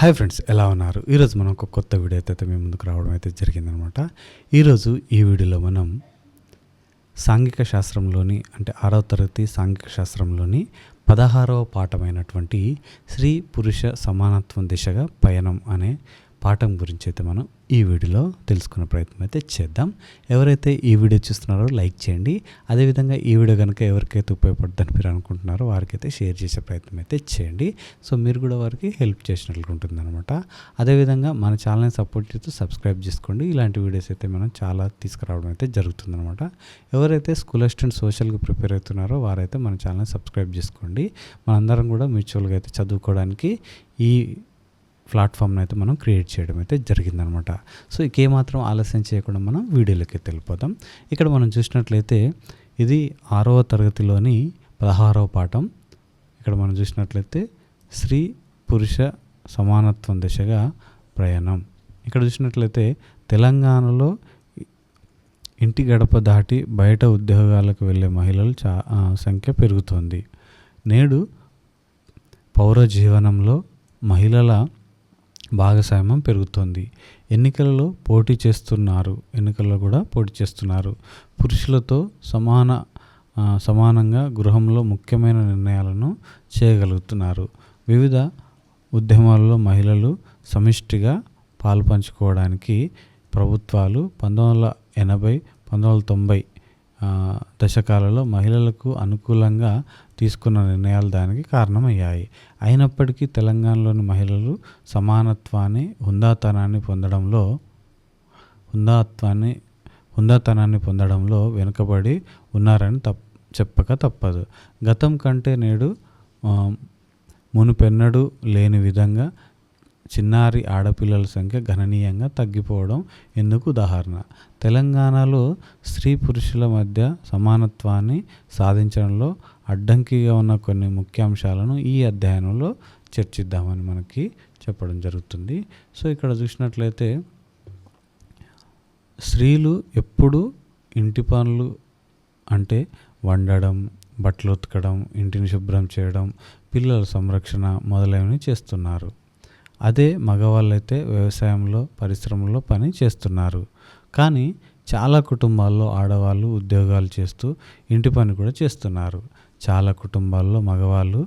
Hi friends ఎలా ఉన్నారు? ఈరోజు మనం ఒక కొత్త వీడియో అయితే మేము ముందుకు రావడం అయితే జరిగిందనమాట. ఈరోజు ఈ వీడియోలో మనం సాంఘిక శాస్త్రంలోని అంటే ఆరవ తరగతి సాంఘిక శాస్త్రంలోని పదహారవ పాఠమైనటువంటి స్త్రీ పురుష సమానత్వం దిశగా పయనం అనే పాఠం గురించి అయితే మనం ఈ వీడియోలో తెలుసుకునే ప్రయత్నం అయితే చేద్దాం. ఎవరైతే ఈ వీడియో చూస్తున్నారో లైక్ చేయండి. అదేవిధంగా ఈ వీడియో కనుక ఎవరికైతే ఉపయోగపడుతుందని మీరు అనుకుంటున్నారో వారికైతే షేర్ చేసే ప్రయత్నం అయితే చేయండి. సో మీరు కూడా వారికి హెల్ప్ చేసినట్లు ఉంటుంది అనమాట అదేవిధంగా మన ఛానల్ని సపోర్ట్ చేస్తూ సబ్స్క్రైబ్ చేసుకోండి. ఇలాంటి వీడియోస్ అయితే మనం చాలా తీసుకురావడం అయితే జరుగుతుందన్నమాట. ఎవరైతే స్కూల్ అసిస్టెంట్ సోషల్గా ప్రిపేర్ అవుతున్నారో వారైతే మన ఛానల్ని సబ్స్క్రైబ్ చేసుకోండి. మనందరం కూడా మ్యూచువల్గా అయితే చదువుకోవడానికి ఈ ప్లాట్ఫామ్ని అయితే మనం క్రియేట్ చేయడం అయితే జరిగిందనమాట. సో ఇకేమాత్రం ఆలస్యం చేయకుండా మనం వీడియోలోకి వెళ్ళిపోతాం ఇక్కడ మనం చూసినట్లయితే ఇది ఆరవ తరగతిలోని పదహారవ పాఠం. ఇక్కడ మనం చూసినట్లయితే స్త్రీ పురుష సమానత్వం దిశగా ప్రయాణం. ఇక్కడ చూసినట్లయితే తెలంగాణలో ఇంటి గడప దాటి బయట ఉద్యోగాలకు వెళ్ళే మహిళలు చా సంఖ్య పెరుగుతోంది. నేడు పౌర జీవనంలో మహిళల భాగస్వామ్యం పెరుగుతోంది. ఎన్నికలలో పోటీ చేస్తున్నారు. ఎన్నికల్లో కూడా పోటీ చేస్తున్నారు. పురుషులతో సమాన సమానంగా గృహంలో ముఖ్యమైన నిర్ణయాలను చేయగలుగుతున్నారు. వివిధ ఉద్యమాల్లో మహిళలు సమిష్టిగా పాల్పంచుకోవడానికి ప్రభుత్వాలు పంతొమ్మిది వందల ఎనభై పంతొమ్మిది వందల తొంభై దశకాలలో మహిళలకు అనుకూలంగా తీసుకున్న నిర్ణయాలు దానికి కారణమయ్యాయి. అయినప్పటికీ తెలంగాణలోని మహిళలు సమానత్వాన్ని హుందాతనాన్ని పొందడంలో హుందాత్వాన్ని హుందాతనాన్ని పొందడంలో వెనుకబడి ఉన్నారని తప్ చెప్పక తప్పదు. గతం కంటే నేడు మునుపెన్నడూ లేని విధంగా చిన్నారి ఆడపిల్లల సంఖ్య గణనీయంగా తగ్గిపోవడం ఎందుకు ఉదాహరణ? తెలంగాణలో స్త్రీ పురుషుల మధ్య సమానత్వాన్ని సాధించడంలో అడ్డంకిగా ఉన్న కొన్ని ముఖ్యాంశాలను ఈ అధ్యయనంలో చర్చిద్దామని మనకి చెప్పడం జరుగుతుంది. సో ఇక్కడ చూసినట్లయితే స్త్రీలు ఎప్పుడు ఇంటి పనులు అంటే వండడం బట్టలు ఉతకడం ఇంటిని శుభ్రం చేయడం పిల్లల సంరక్షణ మొదలైనవి చేస్తున్నారు. అదే మగవాళ్ళైతే వ్యవసాయంలో పరిశ్రమలో పని చేస్తున్నారు. కానీ చాలా కుటుంబాల్లో ఆడవాళ్ళు ఉద్యోగాలు చేస్తూ ఇంటి పని కూడా చేస్తున్నారు. చాలా కుటుంబాల్లో మగవాళ్ళు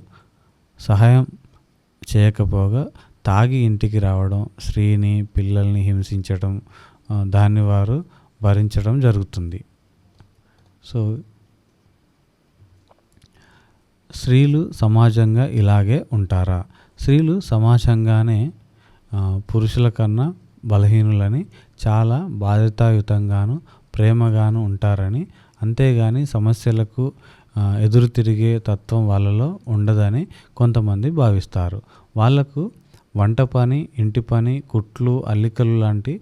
సహాయం చేయకపోగా తాగి ఇంటికి రావడం స్త్రీని పిల్లల్ని హింసించడం దాన్ని వారు భరించడం జరుగుతుంది. సో స్త్రీలు సమాజంగా ఇలాగే ఉంటారా? స్త్రీలు సమాజంగానే పురుషుల కన్నా బలహీనులని చాలా బాధ్యతాయుతంగాను ప్రేమగాను ఉంటారని అంతేగాని సమస్యలకు ఎదురు తిరిగే తత్వం వాళ్ళలో ఉండదని కొంతమంది భావిస్తారు. వాళ్ళకు వంట పని ఇంటి పని కుట్లు అల్లికలు లాంటి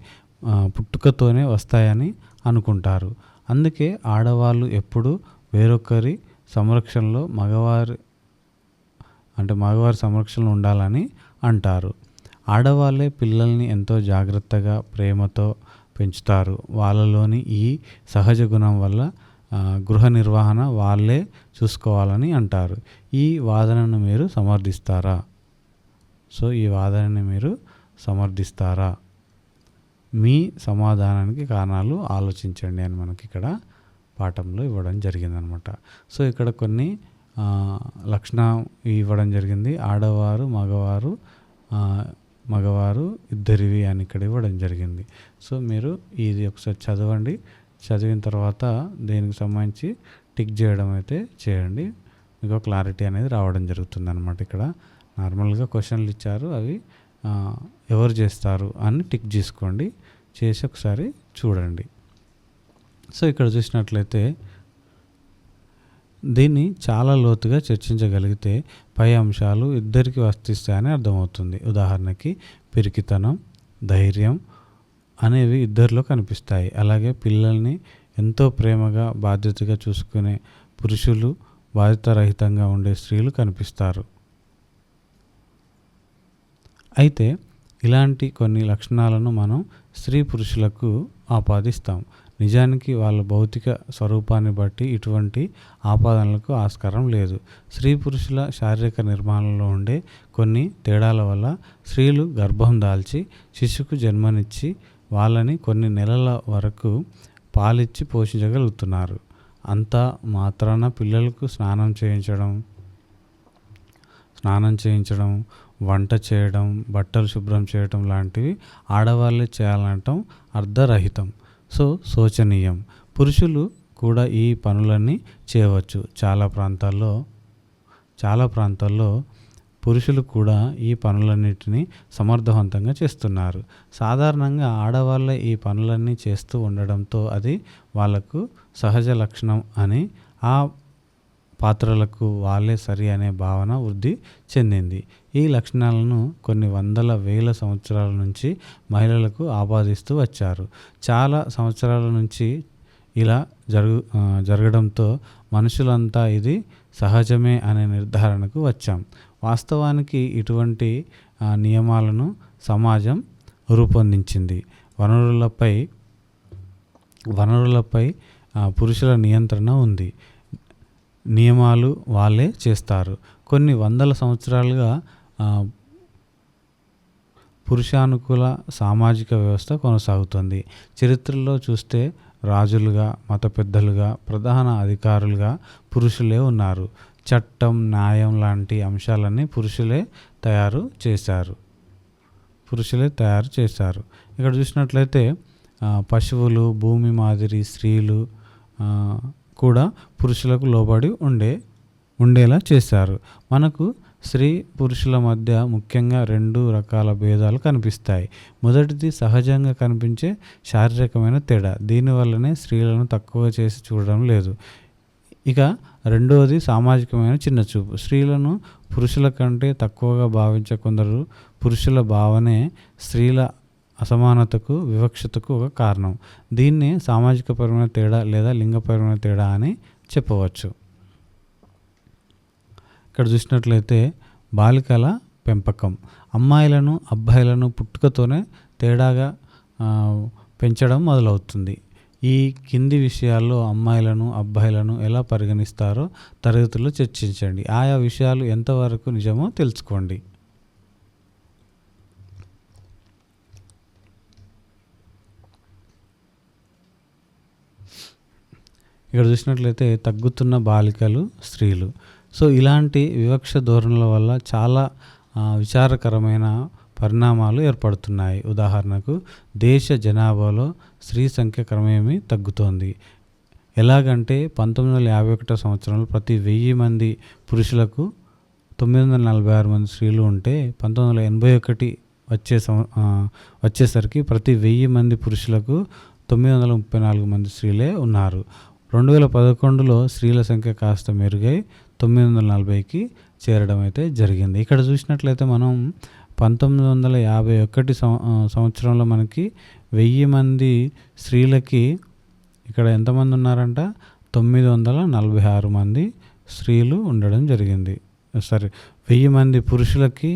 పుట్టుకతోనే వస్తాయని అనుకుంటారు. అందుకే ఆడవాళ్ళు ఎప్పుడూ వేరొకరి సంరక్షణలో మగవారి అంటే మగవారి సంరక్షణలో ఉండాలని అంటారు. ఆడవాళ్ళే పిల్లల్ని ఎంతో జాగ్రత్తగా ప్రేమతో పెంచుతారు. వాళ్ళలోని ఈ సహజ గుణం వల్ల గృహ నిర్వహణ వాళ్ళే చూసుకోవాలని అంటారు. ఈ వాదనను మీరు సమర్థిస్తారా? సో ఈ వాదనని మీరు సమర్థిస్తారా? మీ సమాధానానికి కారణాలు ఆలోచించండి అని మనకి ఇక్కడ పాఠంలో ఇవ్వడం జరిగిందనమాట. సో ఇక్కడ కొన్ని లక్షణ ఇవ్వడం జరిగింది. ఆడవారు మగవారు మగవారు ఇద్దరివి అని ఇక్కడ ఇవ్వడం జరిగింది. సో మీరు ఇది ఒకసారి చదవండి. చదివిన తర్వాత దీనికి సంబంధించి టిక్ చేయడం అయితే చేయండి. మీకు క్లారిటీ అనేది రావడం జరుగుతుంది అనమాట ఇక్కడ. నార్మల్గా క్వశ్చన్లు ఇచ్చారు అవి ఎవరు చేస్తారు అని టిక్ చేసుకోండి. చేసి ఒకసారి చూడండి. సో ఇక్కడ చూసినట్లయితే దీన్ని చాలా లోతుగా చర్చించగలిగితే పై అంశాలు ఇద్దరికి వర్తిస్తాయని అర్థమవుతుంది. ఉదాహరణకి పిరికితనం ధైర్యం అనేవి ఇద్దరిలో కనిపిస్తాయి. అలాగే పిల్లల్ని ఎంతో ప్రేమగా బాధ్యతగా చూసుకునే పురుషులు బాధ్యతారహితంగా ఉండే స్త్రీలు కనిపిస్తారు. అయితే ఇలాంటి కొన్ని లక్షణాలను మనం స్త్రీ పురుషులకు ఆపాదిస్తాం. నిజానికి వాళ్ళ భౌతిక స్వరూపాన్ని బట్టి ఇటువంటి ఆపాదనలకు ఆస్కారం లేదు. స్త్రీ పురుషుల శారీరక నిర్మాణంలో ఉండే కొన్ని తేడాల వల్ల స్త్రీలు గర్భం దాల్చి శిశువుకు జన్మనిచ్చి వాళ్ళని కొన్ని నెలల వరకు పాలిచ్చి పోషించగలుగుతున్నారు. అంతా మాత్రాన పిల్లలకు స్నానం చేయించడం స్నానం చేయించడం వంట చేయడం బట్టలు శుభ్రం చేయడం లాంటివి ఆడవాళ్ళే చేయాలనటం అర్ధరహితం సో శోచనీయం. పురుషులు కూడా ఈ పనులన్నీ చేయవచ్చు. చాలా ప్రాంతాల్లో చాలా ప్రాంతాల్లో పురుషులు కూడా ఈ పనులన్నిటినీ సమర్థవంతంగా చేస్తున్నారు. సాధారణంగా ఆడవాళ్ళే ఈ పనులన్నీ చేస్తూ ఉండడంతో అది వాళ్ళకు సహజ లక్షణం అని ఆ పాత్రలకు వాళ్ళే సరి అనే భావన వృద్ధి చెందింది. ఈ లక్షణాలను కొన్ని వందల వేల సంవత్సరాల నుంచి మహిళలకు ఆపాదిస్తూ వచ్చారు. చాలా సంవత్సరాల నుంచి ఇలా జరుగు జరగడంతో మనుషులంతా ఇది సహజమే అనే నిర్ధారణకు వచ్చాం. వాస్తవానికి ఇటువంటి నియమాలను సమాజం రూపొందించింది. వనరులపై వనరులపై పురుషుల నియంత్రణ ఉంది. నియమాలు వాళ్ళే చేస్తారు. కొన్ని వందల సంవత్సరాలుగా పురుషానుకూల సామాజిక వ్యవస్థ కొనసాగుతుంది. చరిత్రలో చూస్తే రాజులుగా మత పెద్దలుగా ప్రధాన అధికారులుగా పురుషులే ఉన్నారు. చట్టం న్యాయం లాంటి అంశాలన్నీ పురుషులే తయారు చేశారు. పురుషులే తయారు చేశారు. ఇక్కడ చూసినట్లయితే పశువులు భూమి మాదిరి స్త్రీలు కూడా పురుషులకు లోబడి ఉండే ఉండేలా చేశారు. మనకు స్త్రీ పురుషుల మధ్య ముఖ్యంగా రెండు రకాల భేదాలు కనిపిస్తాయి. మొదటిది సహజంగా కనిపించే శారీరకమైన తేడా. దీనివల్లనే స్త్రీలను తక్కువ చేసి చూడడం లేదు. ఇక రెండవది సామాజికమైన చిన్న చూపు. స్త్రీలను పురుషుల కంటే తక్కువగా భావించే కొందరు పురుషుల భావనే స్త్రీల అసమానతకు వివక్షతకు ఒక కారణం. దీన్ని సామాజికపరమైన తేడా లేదా లింగపరమైన తేడా అని చెప్పవచ్చు. ఇక్కడ చూసినట్లయితే బాలికల పెంపకం. అమ్మాయిలను అబ్బాయిలను పుట్టుకతోనే తేడాగా పెంచడం మొదలవుతుంది. ఈ కింది విషయాల్లో అమ్మాయిలను అబ్బాయిలను ఎలా పరిగణిస్తారో తరగతుల్లో చర్చించండి. ఆయా విషయాలు ఎంతవరకు నిజమో తెలుసుకోండి. ఇక్కడ చూసినట్లయితే తగ్గుతున్న బాలికలు స్త్రీలు. సో ఇలాంటి వివక్ష ధోరణుల వల్ల చాలా విచారకరమైన పరిణామాలు ఏర్పడుతున్నాయి. ఉదాహరణకు దేశ జనాభాలో స్త్రీ సంఖ్య క్రమేమీ తగ్గుతోంది. ఎలాగంటే పంతొమ్మిది వందల యాభై ఒకటో సంవత్సరంలో ప్రతి వెయ్యి మంది పురుషులకు తొమ్మిది వందల నలభై ఆరు మంది స్త్రీలు ఉంటే పంతొమ్మిది వందల ఎనభై ఒకటి వచ్చే వచ్చేసరికి ప్రతి వెయ్యి మంది పురుషులకు తొమ్మిది వందల ముప్పై నాలుగు మంది స్త్రీలే ఉన్నారు. రెండు వేల పదకొండులో స్త్రీల సంఖ్య కాస్త మెరుగై తొమ్మిది వందల నలభైకి చేరడం అయితే జరిగింది. ఇక్కడ చూసినట్లయితే మనం పంతొమ్మిది వందల యాభై ఒకటి సంవ సంవత్సరంలో మనకి వెయ్యి మంది స్త్రీలకి ఇక్కడ ఎంతమంది ఉన్నారంట? తొమ్మిది వందల నలభై ఆరు మంది స్త్రీలు ఉండడం జరిగింది. సరే వెయ్యి మంది పురుషులకి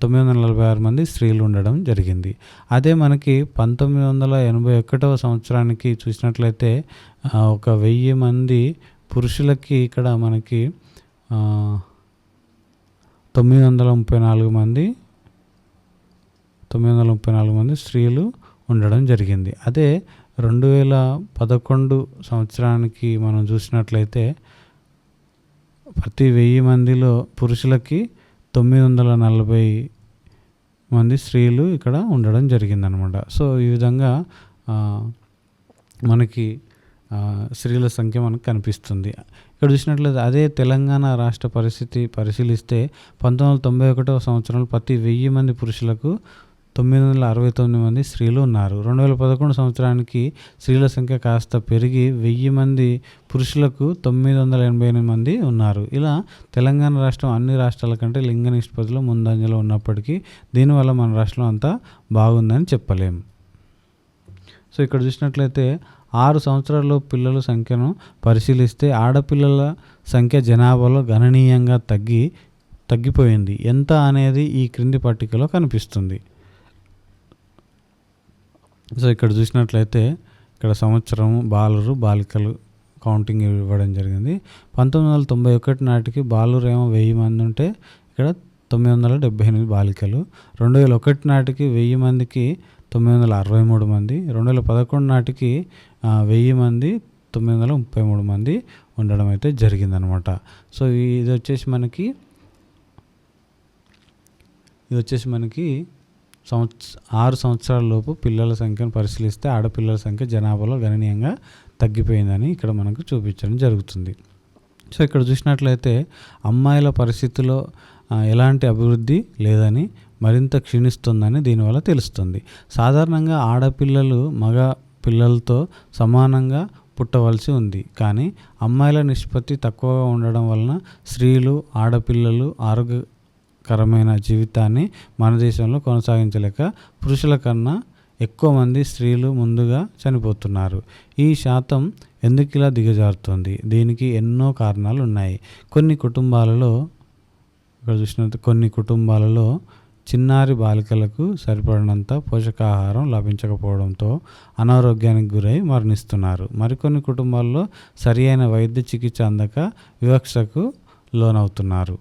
తొమ్మిది వందల నలభై ఆరు మంది స్త్రీలు ఉండడం జరిగింది. అదే మనకి పంతొమ్మిది వందల ఎనభై ఒకటవ సంవత్సరానికి చూసినట్లయితే ఒక వెయ్యి మంది పురుషులకి ఇక్కడ మనకి తొమ్మిది వందల ముప్పై నాలుగు మంది తొమ్మిది వందల ముప్పై నాలుగు మంది స్త్రీలు ఉండడం జరిగింది. అదే రెండు వేల పదకొండు సంవత్సరానికి మనం చూసినట్లయితే ప్రతి వెయ్యి మందిలో పురుషులకి తొమ్మిది వందల నలభై మంది స్త్రీలు ఇక్కడ ఉండడం జరిగిందనమాట. సో ఈ విధంగా మనకి స్త్రీల సంఖ్య మనకు కనిపిస్తుంది. ఇక్కడ చూసినట్లయితే అదే తెలంగాణ రాష్ట్ర పరిస్థితి పరిశీలిస్తే పంతొమ్మిది వందల తొంభై ఒకటవ సంవత్సరంలో ప్రతి వెయ్యి మంది పురుషులకు తొమ్మిది వందల అరవై తొమ్మిది మంది స్త్రీలు ఉన్నారు. రెండు వేల పదకొండు సంవత్సరానికి స్త్రీల సంఖ్య కాస్త పెరిగి వెయ్యి మంది పురుషులకు తొమ్మిది వందల ఎనభై ఎనిమిది మంది ఉన్నారు. ఇలా తెలంగాణ రాష్ట్రం అన్ని రాష్ట్రాల కంటే లింగ నిష్పత్తిలో ముందంజలో ఉన్నప్పటికీ దీనివల్ల మన రాష్ట్రం అంతా బాగుందని చెప్పలేం. సో ఇక్కడ చూసినట్లయితే ఆరు సంవత్సరాల్లో పిల్లల సంఖ్యను పరిశీలిస్తే ఆడపిల్లల సంఖ్య జనాభాలో గణనీయంగా తగ్గి తగ్గిపోయింది. ఎంత అనేది ఈ క్రింది పట్టికలో కనిపిస్తుంది. సో ఇక్కడ చూసినట్లయితే ఇక్కడ సంవత్సరం బాలురు బాలికలు కౌంటింగ్ ఇవ్వడం జరిగింది. పంతొమ్మిది వందల తొంభై ఒకటి నాటికి బాలురు ఏమో వెయ్యి మంది ఉంటే ఇక్కడ తొమ్మిది వందల డెబ్బై ఎనిమిది బాలికలు. రెండు వేల ఒకటి నాటికి వెయ్యి మందికి తొమ్మిది వందల అరవై మూడు మంది. రెండు వేల పదకొండు నాటికి వెయ్యి మంది తొమ్మిది వందల ముప్పై మూడు మంది ఉండడం అయితే జరిగిందనమాట. సో ఇది వచ్చేసి మనకి ఇది వచ్చేసి మనకి సంవత్స ఆరు సంవత్సరాల లోపు పిల్లల సంఖ్యను పరిశీలిస్తే ఆడపిల్లల సంఖ్య జనాభాలో గణనీయంగా తగ్గిపోయిందని ఇక్కడ మనకు చూపించడం జరుగుతుంది. సో ఇక్కడ చూసినట్లయితే అమ్మాయిల పరిస్థితిలో ఎలాంటి అభివృద్ధి లేదని మరింత క్షీణిస్తుందని దీనివల్ల తెలుస్తుంది. సాధారణంగా ఆడపిల్లలు మగ పిల్లలతో సమానంగా పుట్టవలసి ఉంది. కానీ అమ్మాయిల నిష్పత్తి తక్కువగా ఉండడం వలన స్త్రీలు ఆడపిల్లలు ఆరోగ్య కరమైన జీవితాన్ని మన దేశంలో కొనసాగించలేక పురుషుల కన్నా ఎక్కువ మంది స్త్రీలు ముందుగా చనిపోతున్నారు. ఈ శాతం ఎందుకు ఇలా దిగజారుతుంది? దీనికి ఎన్నో కారణాలు ఉన్నాయి కొన్ని కుటుంబాలలో ఇక్కడ చూసినట్టు కొన్ని కుటుంబాలలో చిన్నారి బాలికలకు సరిపడినంత పోషకాహారం లభించకపోవడంతో అనారోగ్యానికి గురై మరణిస్తున్నారు. మరికొన్ని కుటుంబాల్లో సరి అయిన వైద్య చికిత్స అందక వివక్షకు లోనవుతున్నారు.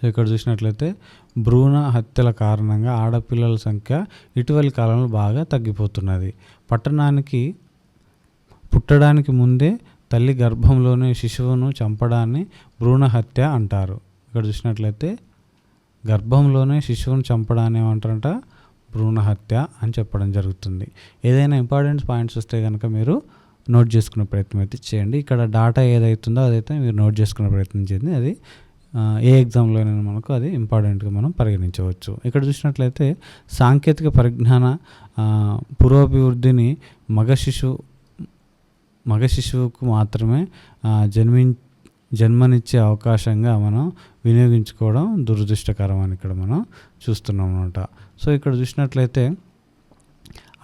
సో ఇక్కడ చూసినట్లయితే భ్రూణ హత్యల కారణంగా ఆడపిల్లల సంఖ్య ఇటీవలి కాలంలో బాగా తగ్గిపోతున్నది. పట్టణానికి పుట్టడానికి ముందే తల్లి గర్భంలోనే శిశువును చంపడాన్ని భ్రూణ హత్య అంటారు. ఇక్కడ చూసినట్లయితే గర్భంలోనే శిశువును చంపడాన్ని ఏమంటారంట? భ్రూణ హత్య అని చెప్పడం జరుగుతుంది. ఏదైనా ఇంపార్టెంట్ పాయింట్స్ వస్తే కనుక మీరు నోట్ చేసుకునే ప్రయత్నం అయితే చేయండి. ఇక్కడ డాటా ఏదైతుందో అదైతే మీరు నోట్ చేసుకునే ప్రయత్నం చేయండి. అది ఏ ఎగ్జామ్లోనైనా మనకు అది ఇంపార్టెంట్గా మనం పరిగణించవచ్చు. ఇక్కడ చూసినట్లయితే సాంకేతిక పరిజ్ఞాన పురోభివృద్ధిని మగ శిశువు మగ శిశువుకు మాత్రమే జన్మి జన్మనిచ్చే అవకాశంగా మనం వినియోగించుకోవడం దురదృష్టకరం అని ఇక్కడ మనం చూస్తున్నాం అనమాట సో ఇక్కడ చూసినట్లయితే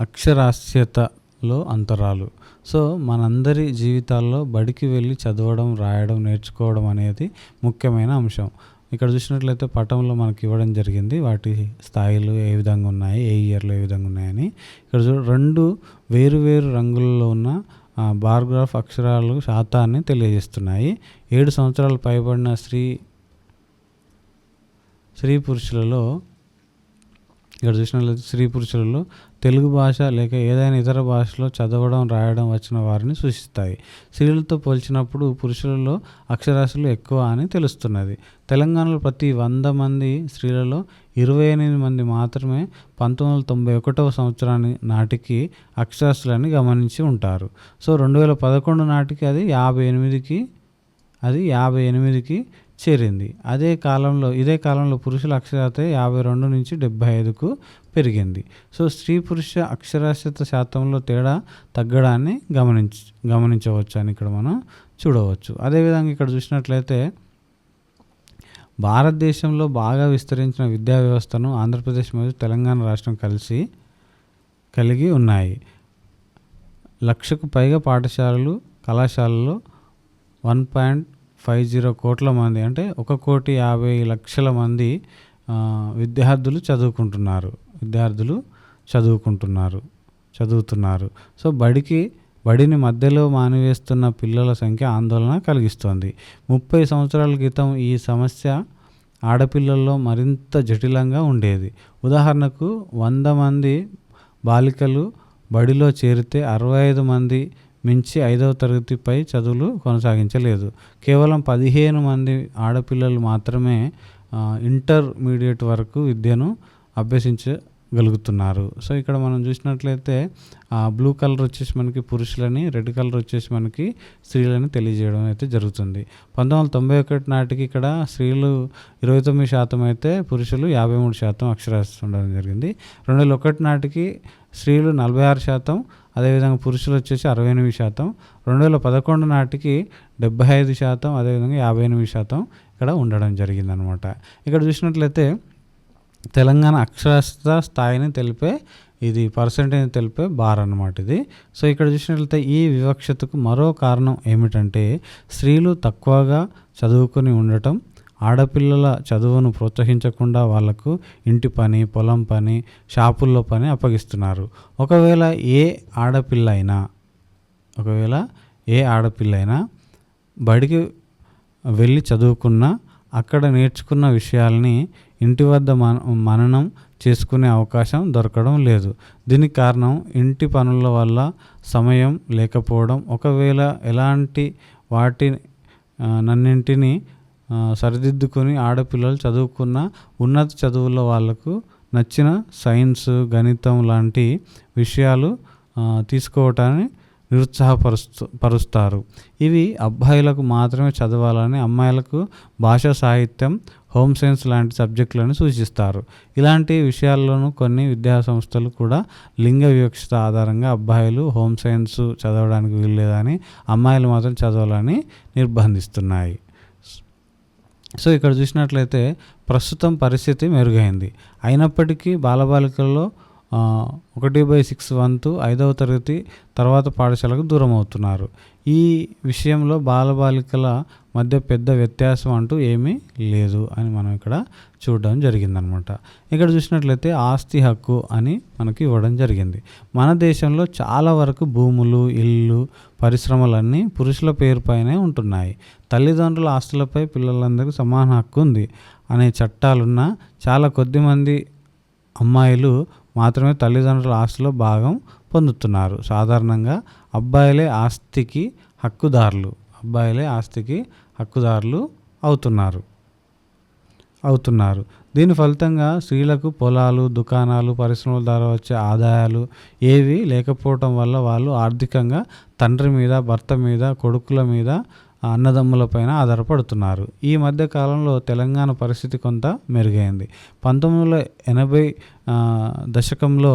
అక్షరాస్యతలో అంతరాలు. సో మనందరి జీవితాల్లో బడికి వెళ్ళి చదవడం రాయడం నేర్చుకోవడం అనేది ముఖ్యమైన అంశం. ఇక్కడ చూసినట్లయితే పటంలో మనకి ఇవ్వడం జరిగింది. వాటి స్థాయిలు ఏ విధంగా ఉన్నాయి ఏ ఇయర్లో ఏ విధంగా ఉన్నాయని. ఇక్కడ చూ రెండు వేరు వేరు రంగుల్లో ఉన్న బార్గ్రాఫ్ అక్షరాలు శాతాన్ని తెలియజేస్తున్నాయి. ఏడు సంవత్సరాలు పైబడిన స్త్రీ స్త్రీ పురుషులలో ఇక్కడ చూసినట్లయితే స్త్రీ పురుషులలో తెలుగు భాష లేక ఏదైనా ఇతర భాషలో చదవడం రాయడం వచ్చిన వారిని సూచిస్తాయి. స్త్రీలతో పోల్చినప్పుడు పురుషులలో అక్షరాస్యులు ఎక్కువ అని తెలుస్తున్నది. తెలంగాణలో ప్రతి వంద మంది స్త్రీలలో ఇరవై ఎనిమిది మంది మాత్రమే పంతొమ్మిది వందల తొంభై ఒకటవ సంవత్సరాన్ని నాటికి అక్షరాస్యులని గమనించి ఉంటారు. సో రెండు వేల పదకొండు నాటికి అది యాభై ఎనిమిదికి అది యాభై ఎనిమిదికి చేరింది. అదే కాలంలో ఇదే కాలంలో పురుషుల అక్షరాస్యత యాభై రెండు నుంచి డెబ్బై ఐదుకు పెరిగింది. సో స్త్రీ పురుష అక్షరాస్యత శాతంలో తేడా తగ్గడాన్ని గమనించ గమనించవచ్చు అని ఇక్కడ మనం చూడవచ్చు. అదేవిధంగా ఇక్కడ చూసినట్లయితే భారతదేశంలో బాగా విస్తరించిన విద్యా వ్యవస్థను ఆంధ్రప్రదేశ్ మరియు తెలంగాణ రాష్ట్రం కలిసి కలిగి ఉన్నాయి. లక్షకు పైగా పాఠశాలలు కళాశాలలు వన్ పాయింట్ ఫైవ్ జీరో కోట్ల మంది అంటే ఒక కోటి యాభై లక్షల మంది విద్యార్థులు చదువుకుంటున్నారు. విద్యార్థులు చదువుకుంటున్నారు చదువుతున్నారు. సో బడికి బడిని మధ్యలో మానివేస్తున్న పిల్లల సంఖ్య ఆందోళన కలిగిస్తోంది. ముప్పై సంవత్సరాల క్రితం ఈ సమస్య ఆడపిల్లల్లో మరింత జటిలంగా ఉండేది. ఉదాహరణకు వంద మంది బాలికలు బడిలో చేరితే అరవై ఐదు మంది మించి ఐదవ తరగతిపై చదువులు కొనసాగించలేదు. కేవలం పదిహేను మంది ఆడపిల్లలు మాత్రమే ఇంటర్మీడియట్ వరకు విద్యను అభ్యసించగలుగుతున్నారు. సో ఇక్కడ మనం చూసినట్లయితే ఆ బ్లూ కలర్ వచ్చేసి మనకి పురుషులని రెడ్ కలర్ వచ్చేసి మనకి స్త్రీలని తెలియజేయడం అయితే జరుగుతుంది. పంతొమ్మిది వందల తొంభై ఒకటి నాటికి ఇక్కడ స్త్రీలు ఇరవై తొమ్మిది శాతం అయితే పురుషులు యాభై మూడు శాతం అక్షరాస్యత ఉండడం జరిగింది. రెండు వేల ఒకటి నాటికి స్త్రీలు నలభై ఆరు శాతం అదేవిధంగా పురుషులు వచ్చేసి అరవై ఎనిమిది శాతం. రెండు వేల పదకొండు నాటికి డెబ్బై ఐదు శాతం అదేవిధంగా యాభై ఎనిమిది శాతం ఇక్కడ ఉండడం జరిగిందనమాట. ఇక్కడ చూసినట్లయితే తెలంగాణ అక్షరాస్యత స్థాయిని తెలిపే ఇది పర్సంటేజ్ తెలిపే బార్ అనమాట ఇది. సో ఇక్కడ చూసినట్లయితే ఈ వివక్షతకు మరో కారణం ఏమిటంటే స్త్రీలు తక్కువగా చదువుకొని ఉండటం ఆడపిల్లల చదువును ప్రోత్సహించకుండా వాళ్ళకు ఇంటి పని పొలం పని షాపుల్లో పని అప్పగిస్తున్నారు. ఒకవేళ ఏ ఆడపిల్ల అయినా ఒకవేళ ఏ ఆడపిల్ల అయినా బడికి వెళ్ళి చదువుకున్నా అక్కడ నేర్చుకున్న విషయాల్ని ఇంటి వద్ద మన మననం చేసుకునే అవకాశం దొరకడం లేదు. దీనికి కారణం ఇంటి పనుల వల్ల సమయం లేకపోవడం. ఒకవేళ ఎలాంటి వాటి నన్నింటినీ నన్నింటిని సరిదిద్దుకొని ఆడపిల్లలు చదువుకున్న ఉన్నత చదువుల వాళ్ళకు నచ్చిన సైన్స్ గణితం లాంటి విషయాలు తీసుకోవటాన్ని నిరుత్సాహపరుస్తూ పరుస్తారు. ఇవి అబ్బాయిలకు మాత్రమే చదవాలని అమ్మాయిలకు భాషా సాహిత్యం హోమ్ సైన్స్ లాంటి సబ్జెక్టులను సూచిస్తారు. ఇలాంటి విషయాల్లోనూ కొన్ని విద్యా సంస్థలు కూడా లింగ వివక్షత ఆధారంగా అబ్బాయిలు హోమ్ సైన్స్ చదవడానికి వీల్లేదని అమ్మాయిలు మాత్రం చదవాలని నిర్బంధిస్తున్నాయి. సో ఇక్కడ చూసినట్లయితే ప్రస్తుతం పరిస్థితి మెరుగైంది. అయినప్పటికీ బాలబాలికల్లో ఒకటి బై సిక్స్ వంతు ఐదవ తరగతి తర్వాత పాఠశాలకు దూరం అవుతున్నారు ఈ విషయంలో బాలబాలికల మధ్య పెద్ద వ్యత్యాసం అంటూ ఏమీ లేదు అని మనం ఇక్కడ చూడడం జరిగిందనమాట. ఇక్కడ చూసినట్లయితే ఆస్తి హక్కు అని మనకి ఇవ్వడం జరిగింది. మన దేశంలో చాలా వరకు భూములు ఇల్లు పరిశ్రమలన్నీ పురుషుల పేరుపైనే ఉంటున్నాయి. తల్లిదండ్రుల ఆస్తులపై పిల్లలందరికీ సమాన హక్కు ఉంది అనే చట్టాలున్న చాలా కొద్ది మంది అమ్మాయిలు మాత్రమే తల్లిదండ్రుల ఆస్తిలో భాగం పొందుతున్నారు. సాధారణంగా అబ్బాయిలే ఆస్తికి హక్కుదారులు అబ్బాయిలే ఆస్తికి హక్కుదారులు అవుతున్నారు అవుతున్నారు. దీని ఫలితంగా స్త్రీలకు పొలాలు దుకాణాలు పరిశ్రమల ద్వారా వచ్చే ఆదాయాలు ఏవి లేకపోవటం వల్ల వాళ్ళు ఆర్థికంగా తండ్రి మీద భర్త మీద కొడుకుల మీద అన్నదమ్ములపైన ఆధారపడుతున్నారు. ఈ మధ్య కాలంలో తెలంగాణ పరిస్థితి కొంత మెరుగైంది. పంతొమ్మిది వందల ఎనభై దశకంలో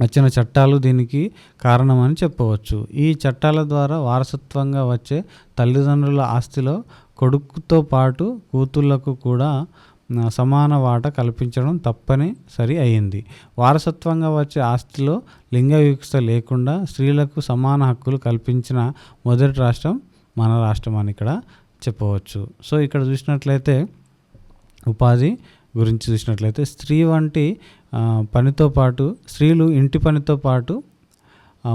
వచ్చిన చట్టాలు దీనికి కారణమని చెప్పవచ్చు. ఈ చట్టాల ద్వారా వారసత్వంగా వచ్చే తల్లిదండ్రుల ఆస్తిలో కొడుకుతో పాటు కూతుళ్ళకు కూడా సమాన వాటా కల్పించడం తప్పని సరి అయింది. వారసత్వంగా వచ్చే ఆస్తిలో లింగ వివక్ష లేకుండా స్త్రీలకు సమాన హక్కులు కల్పించిన మొదటి రాష్ట్రం మన రాష్ట్రం అని ఇక్కడ చెప్పవచ్చు. సో ఇక్కడ చూసినట్లయితే ఉపాధి గురించి చూసినట్లయితే స్త్రీ వంటి పనితో పాటు స్త్రీలు ఇంటి పనితో పాటు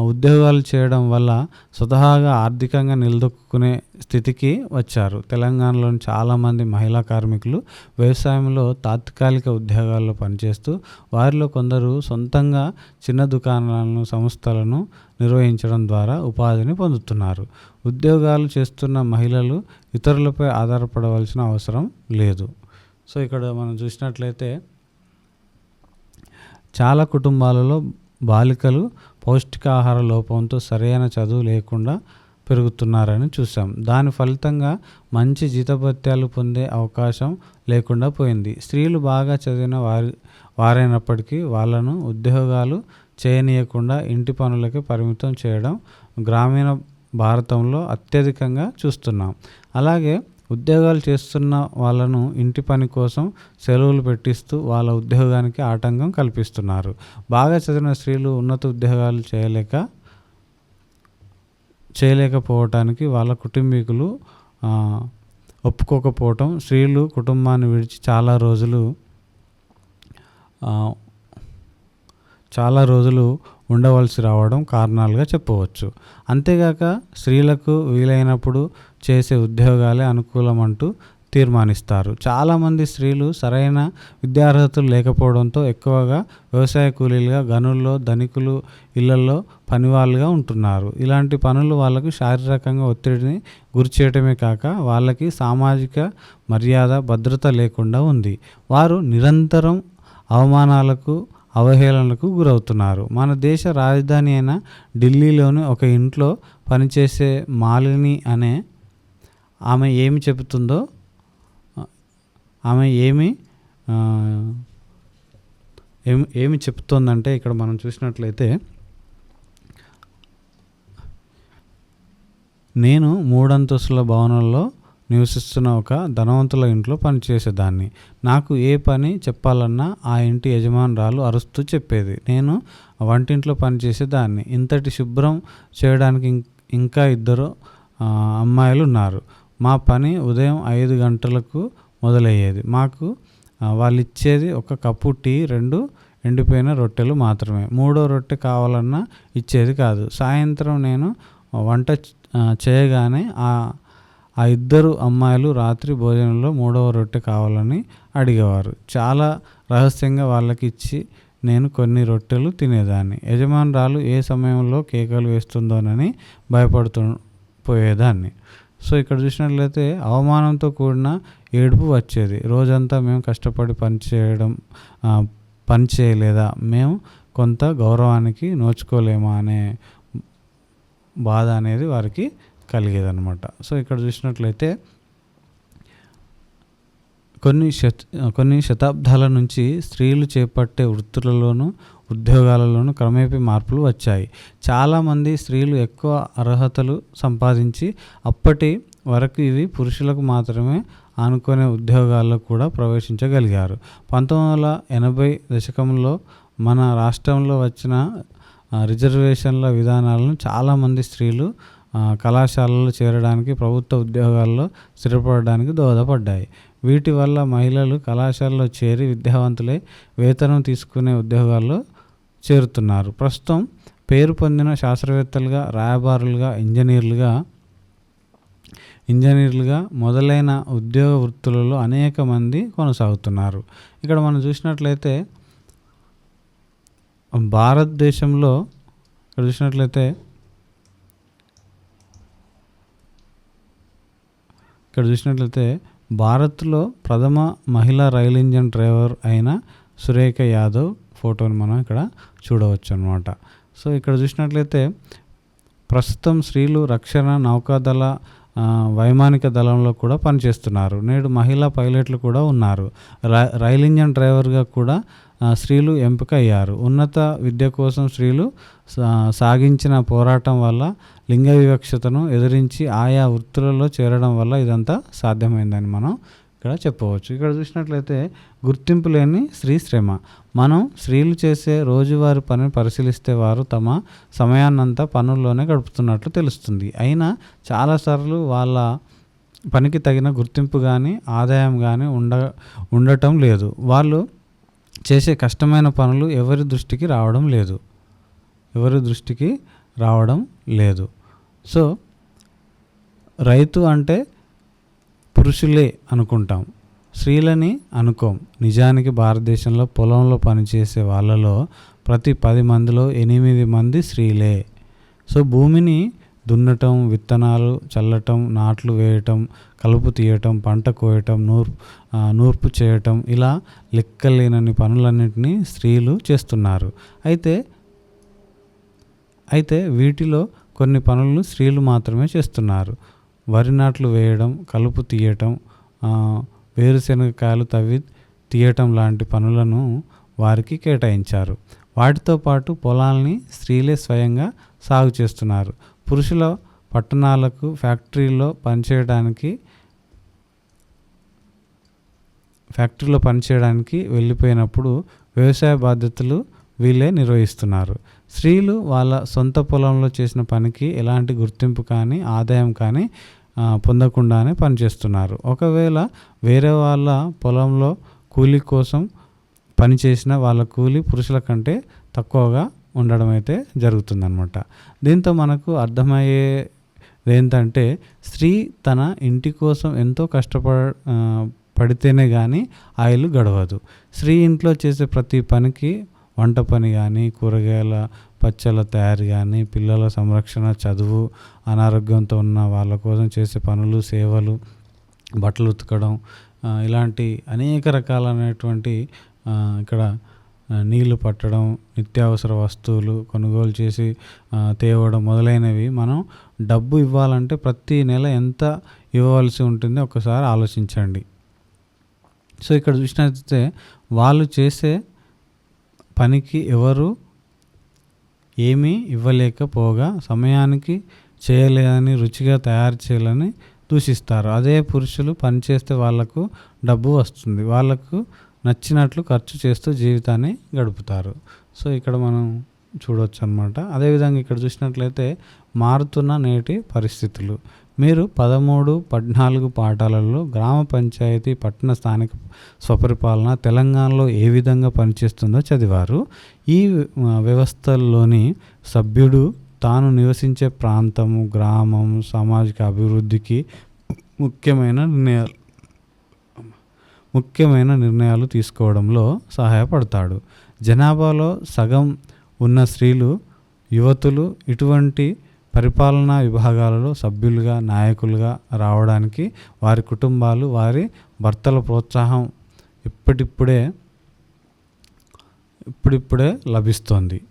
ఉద్యోగాలు చేయడం వల్ల స్వతహాగా ఆర్థికంగా నిలదొక్కునే స్థితికి వచ్చారు. తెలంగాణలోని చాలామంది మహిళా కార్మికులు వ్యవసాయంలో తాత్కాలిక ఉద్యోగాల్లో పనిచేస్తూ వారిలో కొందరు సొంతంగా చిన్న దుకాణాలను సంస్థలను నిర్వహించడం ద్వారా ఉపాధిని పొందుతున్నారు. ఉద్యోగాలు చేస్తున్న మహిళలు ఇతరులపై ఆధారపడవలసిన అవసరం లేదు. సో ఇక్కడ మనం చూసినట్లయితే చాలా కుటుంబాలలో బాలికలు పౌష్టికాహార లోపంతో సరైన చదువు లేకుండా పెరుగుతున్నారని చూసాం దాని ఫలితంగా మంచి జీతభత్యాలు పొందే అవకాశం లేకుండా పోయింది. స్త్రీలు బాగా చదివిన వారి వారైనప్పటికీ వాళ్ళను ఉద్యోగాలు చేయనీయకుండా ఇంటి పనులకి పరిమితం చేయడం గ్రామీణ భారతంలో అత్యధికంగా చూస్తున్నాం. అలాగే ఉద్యోగాలు చేస్తున్న వాళ్ళను ఇంటి పని కోసం సెలవులు పెట్టిస్తూ వాళ్ళ ఉద్యోగానికి ఆటంకం కల్పిస్తున్నారు. బాగా చదివిన స్త్రీలు ఉన్నత ఉద్యోగాలు చేయలేక చేయలేకపోవటానికి వాళ్ళ కుటుంబీకులు ఒప్పుకోకపోవటం స్త్రీలు కుటుంబాన్ని విడిచి చాలా రోజులు చాలా రోజులు ఉండవలసి రావడం కారణాలుగా చెప్పవచ్చు. అంతేగాక స్త్రీలకు వీలైనప్పుడు చేసే ఉద్యోగాలే అనుకూలమంటూ తీర్మానిస్తారు. చాలామంది స్త్రీలు సరైన విద్యార్హతలు లేకపోవడంతో ఎక్కువగా వ్యవసాయ కూలీలుగా గనుల్లో ధనికులు ఇళ్ళలో పనివాళ్ళుగా ఉంటున్నారు. ఇలాంటి పనులు వాళ్ళకు శారీరకంగా ఒత్తిడిని గురి చేయటమే కాక వాళ్ళకి సామాజిక మర్యాద భద్రత లేకుండా ఉంది. వారు నిరంతరం అవమానాలకు అవహేళనలకు గురవుతున్నారు. మన దేశ రాజధాని అయిన ఢిల్లీలోని ఒక ఇంట్లో పనిచేసే మాలిని అనే ఆమె ఏమి చెబుతుందో ఆమె ఏమి ఏమి ఏమి చెప్తోందంటే ఇక్కడ మనం చూసినట్లయితే నేను మూడంతస్తుల భవనంలో నివసిస్తున్న ఒక ధనవంతుల ఇంట్లో పనిచేసేదాన్ని నాకు ఏ పని చెప్పాలన్నా ఆ ఇంటి యజమానురాలు అరుస్తూ చెప్పేది. నేను వంటింట్లో పనిచేసేదాన్ని ఇంతటి శుభ్రం చేయడానికి ఇంకా ఇద్దరు అమ్మాయిలు ఉన్నారు మా పని ఉదయం ఐదు గంటలకు మొదలయ్యేది. మాకు వాళ్ళు ఇచ్చేది ఒక కప్పు టీ రెండు ఎండిపోయిన రొట్టెలు మాత్రమే. మూడో రొట్టె కావాలన్నా ఇచ్చేది కాదు. సాయంత్రం నేను వంట చేయగానే ఆ ఆ ఇద్దరు అమ్మాయిలు రాత్రి భోజనంలో మూడవ రొట్టె కావాలని అడిగేవారు. చాలా రహస్యంగా వాళ్ళకి ఇచ్చి నేను కొన్ని రొట్టెలు తినేదాన్ని. యజమానురాలు ఏ సమయంలో కేకలు వేస్తుందోనని భయపడుతూ పోయేదాన్ని సో ఇక్కడ చూసినట్లయితే అవమానంతో కూడిన ఏడుపు వచ్చేది. రోజంతా మేము కష్టపడి పని చేయడం పని చేయలేదా? మేము కొంత గౌరవానికి నోచుకోలేమా అనే బాధ అనేది వారికి కలిగేదనమాట సో ఇక్కడ చూసినట్లయితే కొన్ని శత కొన్ని శతాబ్దాల నుంచి స్త్రీలు చేపట్టే వృత్తులలోనూ ఉద్యోగాలలోనూ క్రమేపీ మార్పులు వచ్చాయి. చాలామంది స్త్రీలు ఎక్కువ అర్హతలు సంపాదించి అప్పటి వరకు ఇవి పురుషులకు మాత్రమే ఆనుకునే ఉద్యోగాల్లో కూడా ప్రవేశించగలిగారు. పంతొమ్మిది వందల ఎనభై దశకంలో మన రాష్ట్రంలో వచ్చిన రిజర్వేషన్ల విధానాలను చాలామంది స్త్రీలు కళాశాలలో చేరడానికి ప్రభుత్వ ఉద్యోగాల్లో స్థిరపడడానికి దోహదపడ్డాయి. వీటి వల్ల మహిళలు కళాశాలలో చేరి విద్యావంతులై వేతనం తీసుకునే ఉద్యోగాల్లో చేరుతున్నారు. ప్రస్తుతం పేరు పొందిన శాస్త్రవేత్తలుగా రాయబారులుగా ఇంజనీర్లుగా ఇంజనీర్లుగా మొదలైన ఉద్యోగ వృత్తులలో అనేక మంది కొనసాగుతున్నారు. ఇక్కడ మనం చూసినట్లయితే భారతదేశంలో ఇక్కడ చూసినట్లయితే ఇక్కడ చూసినట్లయితే భారత్లో ప్రథమ మహిళా రైల్ ఇంజన్ డ్రైవర్ అయిన సురేఖ యాదవ్ ఫోటోని మనం ఇక్కడ చూడవచ్చు అనమాట సో ఇక్కడ చూసినట్లయితే ప్రస్తుతం స్త్రీలు రక్షణ నౌకాదళ వైమానిక దళంలో కూడా పనిచేస్తున్నారు. నేడు మహిళా పైలట్లు కూడా ఉన్నారు. రైల్ రైలు ఇంజన్ డ్రైవర్గా కూడా స్త్రీలు ఎంపిక అయ్యారు ఉన్నత విద్య కోసం స్త్రీలు సాగించిన పోరాటం వల్ల లింగ వివక్షతను ఎదిరించి ఆయా వృత్తులలో చేరడం వల్ల ఇదంతా సాధ్యమైందని మనం ఇక్కడ చెప్పవచ్చు. ఇక్కడ చూసినట్లయితే గుర్తింపు లేని స్త్రీ శ్రమ. మనం స్త్రీలు చేసే రోజువారి పనిని పరిశీలిస్తే వారు తమ సమయాన్నంతా పనుల్లోనే గడుపుతున్నట్లు తెలుస్తుంది. అయినా చాలాసార్లు వాళ్ళ పనికి తగిన గుర్తింపు కానీ ఆదాయం కానీ ఉండ ఉండటం లేదు. వాళ్ళు చేసే కష్టమైన పనులు ఎవరి దృష్టికి రావడం లేదు. ఎవరి దృష్టికి రావడం లేదు. సో రైతు అంటే పురుషులే అనుకుంటాం. స్త్రీలని అనుకోం. నిజానికి భారతదేశంలో పొలంలో పనిచేసే వాళ్ళలో ప్రతి పది మందిలో ఎనిమిది మంది స్త్రీలే. సో భూమిని దున్నటం విత్తనాలు చల్లటం నాట్లు వేయటం కలుపు తీయటం పంట కోయటం నూర్ నూర్పు చేయటం ఇలా లెక్కలేనన్ని పనులన్నింటినీ స్త్రీలు చేస్తున్నారు. అయితే అయితే వీటిలో కొన్ని పనులను స్త్రీలు మాత్రమే చేస్తున్నారు. వరి నాట్లు వేయడం కలుపు తీయటం ఆ, వేరుశనగకాయలు తవ్వి తీయటం లాంటి పనులను వారికి కేటాయించారు. వాటితో పాటు పొలాల్ని స్త్రీలే స్వయంగా సాగు చేస్తున్నారు. పురుషుల పట్టణాలకు ఫ్యాక్టరీలో పనిచేయడానికి ఫ్యాక్టరీలో పనిచేయడానికి వెళ్ళిపోయినప్పుడు వ్యవసాయ బాధ్యతలు వీళ్ళే నిర్వహిస్తున్నారు. స్త్రీలు వాళ్ళ సొంత పొలంలో చేసిన పనికి ఎలాంటి గుర్తింపు కానీ ఆదాయం కానీ పొందకుండానే పనిచేస్తున్నారు. ఒకవేళ వేరే వాళ్ళ పొలంలో కూలి కోసం పనిచేసిన వాళ్ళ కూలి పురుషుల కంటే తక్కువగా ఉండడం అయితే జరుగుతుందన్నమాట. దీంతో మనకు అర్థమయ్యే ఏంటంటే స్త్రీ తన ఇంటి కోసం ఎంతో కష్టపడ పడితేనే కానీ ఆ ఇల్లు గడవదు. స్త్రీ ఇంట్లో చేసే ప్రతి పనికి వంట పని కానీ కూరగాయల పచ్చళ్ళ తయారీ కానీ పిల్లల సంరక్షణ చదువు అనారోగ్యంతో ఉన్న వాళ్ళ కోసం చేసే పనులు సేవలు బట్టలు ఉతకడం ఇలాంటి అనేక రకాలైనటువంటి ఇక్కడ నీళ్ళు పట్టడం నిత్యావసర వస్తువులు కొనుగోలు చేసి తేవడం మొదలైనవి మనం డబ్బు ఇవ్వాలంటే ప్రతి నెల ఎంత ఇవ్వవలసి ఉంటుందో ఒకసారి ఆలోచించండి. సో ఇక్కడ చూసినట్లయితే వాళ్ళు చేసే పనికి ఎవరు ఏమీ ఇవ్వలేకపోగా సమయానికి చేయలేదని రుచిగా తయారు చేయాలని దూషిస్తారు. అదే పురుషులు పనిచేస్తే వాళ్ళకు డబ్బు వస్తుంది. వాళ్ళకు నచ్చినట్లు ఖర్చు చేస్తూ జీవితాన్ని గడుపుతారు. సో ఇక్కడ మనం చూడవచ్చు అనమాట అదేవిధంగా ఇక్కడ చూసినట్లయితే మారుతున్న నేటి పరిస్థితులు. మీరు పదమూడు పద్నాలుగు పాఠాలలో గ్రామ పంచాయతీ పట్టణ స్థానిక స్వపరిపాలన తెలంగాణలో ఏ విధంగా పనిచేస్తుందో చదివారు. ఈ వ్యవస్థల్లోని సభ్యుడు తాను నివసించే ప్రాంతము గ్రామం సామాజిక అభివృద్ధికి ముఖ్యమైన నిర్ణయాలు ముఖ్యమైన నిర్ణయాలు తీసుకోవడంలో సహాయపడతాడు. జనాభాలో సగం ఉన్న స్త్రీలు యువతులు ఇటువంటి పరిపాలనా విభాగాలలో సభ్యులుగా నాయకులుగా రావడానికి వారి కుటుంబాలు వారి భర్తల ప్రోత్సాహం ఇప్పటిప్పుడే ఇప్పుడిప్పుడే లభిస్తోంది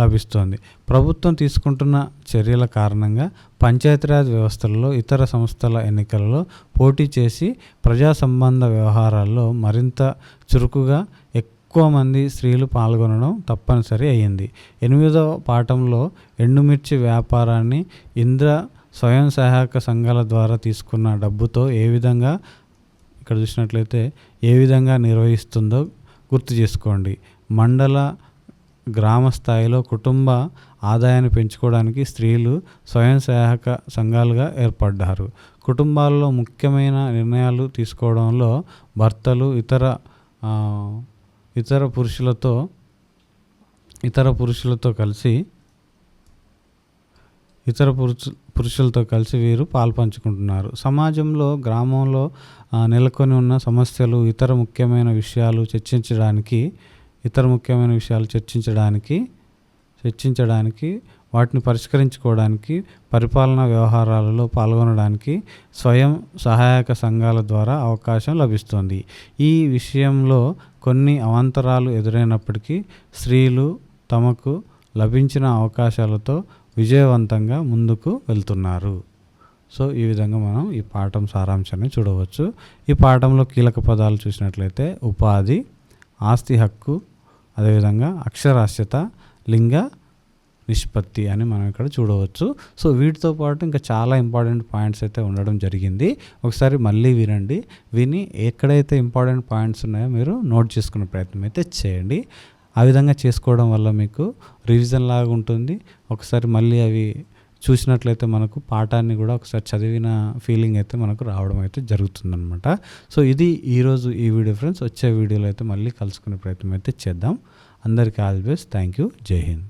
లభిస్తోంది. ప్రభుత్వం తీసుకుంటున్న చర్యల కారణంగా పంచాయతీరాజ్ వ్యవస్థలలో ఇతర సంస్థల ఎన్నికలలో పోటీ చేసి ప్రజా సంబంధ వ్యవహారాల్లో మరింత చురుకుగా ఎక్కువ మంది స్త్రీలు పాల్గొనడం తప్పనిసరి అయ్యింది. ఎనిమిదవ పాఠంలో ఎండుమిర్చి వ్యాపారాన్ని ఇంద్ర స్వయం సహాయక సంఘాల ద్వారా తీసుకున్న డబ్బుతో ఏ విధంగా ఇక్కడ చూసినట్లయితే ఏ విధంగా నిర్వహిస్తుందో గుర్తు చేసుకోండి. మండల గ్రామ స్థాయిలో కుటుంబ ఆదాయాన్ని పెంచుకోవడానికి స్త్రీలు స్వయం సహాయక సంఘాలుగా ఏర్పడ్డారు. కుటుంబాల్లో ముఖ్యమైన నిర్ణయాలు తీసుకోవడంలో భర్తలు ఇతర ఇతర పురుషులతో ఇతర పురుషులతో కలిసి ఇతర పురుషు పురుషులతో కలిసి వీరు పాల్పంచుకుంటున్నారు సమాజంలో గ్రామంలో నెలకొని ఉన్న సమస్యలు ఇతర ముఖ్యమైన విషయాలు చర్చించడానికి ఇతర ముఖ్యమైన విషయాలు చర్చించడానికి చర్చించడానికి వాటిని పరిష్కరించుకోవడానికి పరిపాలనా వ్యవహారాలలో పాల్గొనడానికి స్వయం సహాయక సంఘాల ద్వారా అవకాశం లభిస్తుంది. ఈ విషయంలో కొన్ని అవాంతరాలు ఎదురైనప్పటికీ స్త్రీలు తమకు లభించిన అవకాశాలతో విజయవంతంగా ముందుకు వెళ్తున్నారు. సో ఈ విధంగా మనం ఈ పాఠం సారాంశాన్ని చూడవచ్చు. ఈ పాఠంలో కీలక పదాలు చూసినట్లయితే ఉపాధి ఆస్తి హక్కు అదేవిధంగా అక్షరాస్యత లింగ నిష్పత్తి అని మనం ఇక్కడ చూడవచ్చు. సో వీటితో పాటు ఇంకా చాలా ఇంపార్టెంట్ పాయింట్స్ అయితే ఉండడం జరిగింది. ఒకసారి మళ్ళీ వినండి. విని ఎక్కడైతే ఇంపార్టెంట్ పాయింట్స్ ఉన్నాయో మీరు నోట్ చేసుకునే ప్రయత్నం అయితే చేయండి. ఆ విధంగా చేసుకోవడం వల్ల మీకు రివిజన్ లాగా ఉంటుంది. ఒకసారి మళ్ళీ అవి చూసినట్లయితే మనకు పాఠాన్ని కూడా ఒకసారి చదివిన ఫీలింగ్ అయితే మనకు రావడం అయితే జరుగుతుందనమాట సో ఇది ఈరోజు ఈ వీడియో ఫ్రెండ్స్. వచ్చే వీడియోలో అయితే మళ్ళీ కలుసుకునే ప్రయత్నం అయితే చేద్దాం. అందరికీ ఆల్ బెస్ట్. Thank you. జై హింద్.